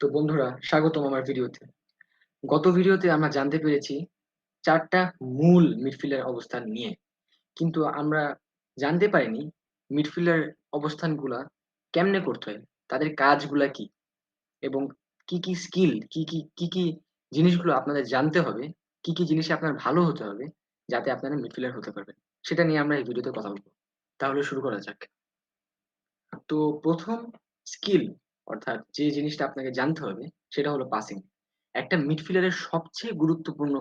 তো বন্ধুরা, স্বাগতম আমার ভিডিওতে। গত ভিডিওতে আমরা জানতে পেরেছি চারটা মূল মিডফিল্ডের অবস্থান নিয়ে। কিন্তু আমরা জানতে পারিনি মিডফিল্ডের অবস্থানগুলা কেমনে করতে হয়, তাদের কাজগুলা কি, এবং কি কি স্কিল কি কি কি কি জিনিসগুলো আপনাদের জানতে হবে, কি কি জিনিসে আপনার ভালো হতে হবে, যাতে আপনারা মিডফিল্ডার হতে পারবেন। সেটা নিয়ে আমরা এই ভিডিওতে কথা বলব। তাহলে শুরু করা যাক। তো প্রথম স্কিল অর্থাৎ যে জিনিসটা আপনাকে জানতে হবে সেটা হলো পাসিং একটা মিডফিল্ডারের সবচেয়ে গুরুত্বপূর্ণ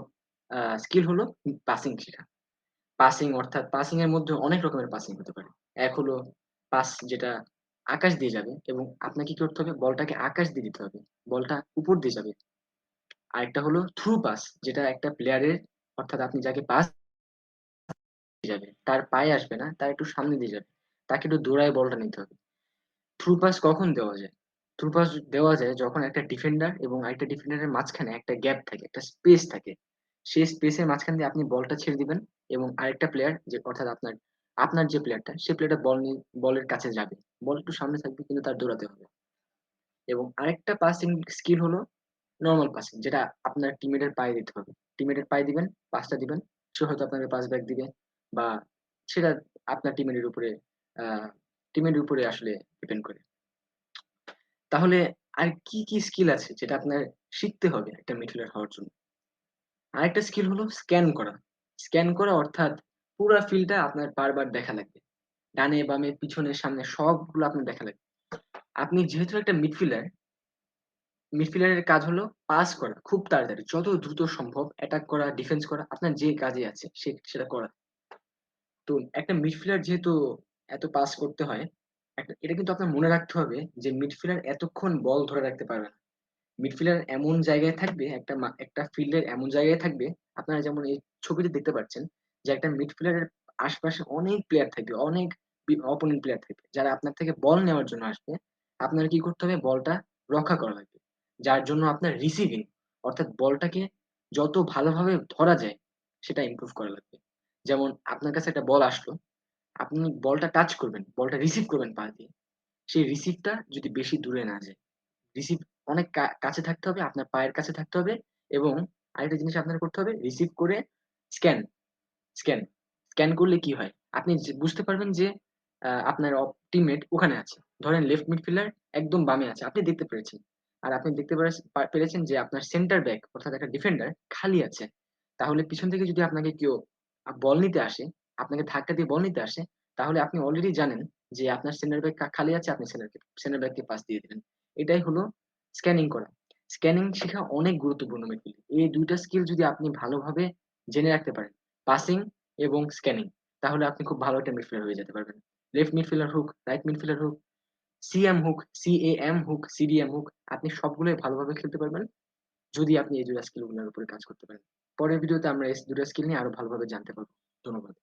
স্কিল হলো পাসিং শেখা পাসিং অর্থাৎ পাসিং এর মধ্যে অনেক রকমের পাসিং হতে পারে। এক হলো পাস যেটা আকাশ দিয়ে যাবে এবং আপনাকে কি করতে হবে? বলটাকে আকাশ দিয়ে দিতে হবে। বলটা উপর দিয়ে যাবে। আরেকটা হলো থ্রু পাস যেটা একটা প্লেয়ারের অর্থাৎ আপনি যাকে পাস যাবে, তার পায়ে আসবে না, তার একটু সামনে দিয়ে যাবে। তাকে একটু দৌড়ায় বলটা নিতে হবে। থ্রু পাস কখন দেওয়া যায়? থ্রু পাস দেওয়া যায় যখন একটা ডিফেন্ডার এবং আরেকটা ডিফেন্ডারের মাঝখানে একটা গ্যাপ থাকে, একটা স্পেস থাকে। সেই স্পেসের মাঝখান দিয়ে আপনি বলটা ছেড়ে দিবেন এবং আরেকটা প্লেয়ার যে, অর্থাৎ আপনার আপনার যে প্লেয়ারটা সেই প্লেয়ারটা বল নিয়ে, বলের কাছে যাবে। বল একটু সামনে থাকবে কিন্তু তার দৌড়াতে হবে। এবং আরেকটা পাসিং স্কিল হলো নর্মাল পাসিং যেটা আপনার টিমেটের পায়ে দিতে হবে। টিমেটের পায়ে দিবেন পাসটা দিবেন, সে হয়তো আপনাকে পাস ব্যাক দিবে বা সেটা আপনার টিমের উপরে টিমের উপরে আসলে ডিপেন্ড করে। তাহলে আর কি কি স্কিল আছে যেটা আপনার শিখতে হবে একটা মিডফিল্ডার হওয়ার জন্য? আরেকটা স্কিল হলো স্ক্যান করা। স্ক্যান করা অর্থাৎ পুরো ফিল্ডটা আপনার বারবার দেখা লাগবে। ডানে, বামে, পিছনে, সামনে সবগুলো আপনার দেখা লাগবে। আপনি যেহেতু একটা মিডফিল্ডার মিডফিল্ডারের কাজ হলো পাস করা খুব তাড়াতাড়ি। যত দ্রুত সম্ভব অ্যাটাক করা ডিফেন্স করা, আপনার যে কাজে আছে সেটা করা। তো একটা মিডফিল্ডার যেহেতু এত পাস করতে হয় এটা কিন্তু আপনার মনে রাখতে হবে যে মিডফিল্ডার এতক্ষণ বল ধরে রাখতে পারবে না। মিডফিল্ডার এমন জায়গায় থাকবে, একটা একটা ফিল্ডের এমন জায়গায় থাকবে, আপনারা যেমন এই ছবিতে দেখতে পাচ্ছেন যে একটা মিডফিল্ডারের আশপাশে অনেক প্লেয়ার থাকবে, অনেক অপোনেন্ট প্লেয়ার থাকবে। যারা আপনার থেকে বল নেওয়ার জন্য আসবে, আপনার কি করতে হবে? বলটা রক্ষা করা লাগবে। যার জন্য আপনার রিসিভিং অর্থাৎ বলটাকে যত ভালোভাবে ধরা যায়, সেটা ইমপ্রুভ করা লাগবে। যেমন আপনার কাছে একটা বল আসলো আপনি বলটা টাচ করবেন, বলটা রিসিভ করবেন পা দিয়ে। সেই রিসিভটা যদি বেশি দূরে না যায়। রিসিভ অনেক কাছে থাকতে হবে, আপনার পায়ের কাছে থাকতে হবে এবং আরেকটা জিনিস আপনার করতে হবে রিসিভ করে স্ক্যান স্ক্যান স্ক্যান করলে কি হয়? আপনি বুঝতে পারবেন যে আপনার টিমমেট ওখানে আছে। ধরেন লেফট মিডফিল্ডার একদম বামে আছে, আপনি দেখতে পেরেছেন। আর আপনি দেখতে পেরেছেন যে আপনার সেন্টার ব্যাক অর্থাৎ একটা ডিফেন্ডার খালি আছে। তাহলে পিছন থেকে যদি আপনাকে কেউ বল নিতে আসে আপনাকে ধাক্কা দিয়ে বল নিতে আসে, তাহলে আপনি অলরেডি জানেন যে আপনার সেন্টার ব্যাগ খালি আছে, আপনি সেন্টার ব্যাগকে পাস দিয়ে দিবেন এটাই হলো স্ক্যানিং করা। স্ক্যানিং শেখা অনেক গুরুত্বপূর্ণ মিডফিল্ড এই দুইটা স্কিল যদি আপনি ভালোভাবে জেনে রাখতে পারেন পাসিং এবং স্ক্যানিং তাহলে আপনি খুব ভালো একটা মিডফিল্ডার হয়ে যেতে পারবেন। লেফট মিডফিল্ডার হোক রাইট মিডফিল্ডার হোক সিএম হোক সিএএম হোক সিডিএম হোক, আপনি সবগুলোই ভালোভাবে খেলতে পারবেন, যদি আপনি এই দুটা স্কিলগুলোর উপরে কাজ করতে পারেন। পরের ভিডিওতে আমরা এই দুটো স্কিল নিয়ে আরও ভালোভাবে জানতে পারব। ধন্যবাদ।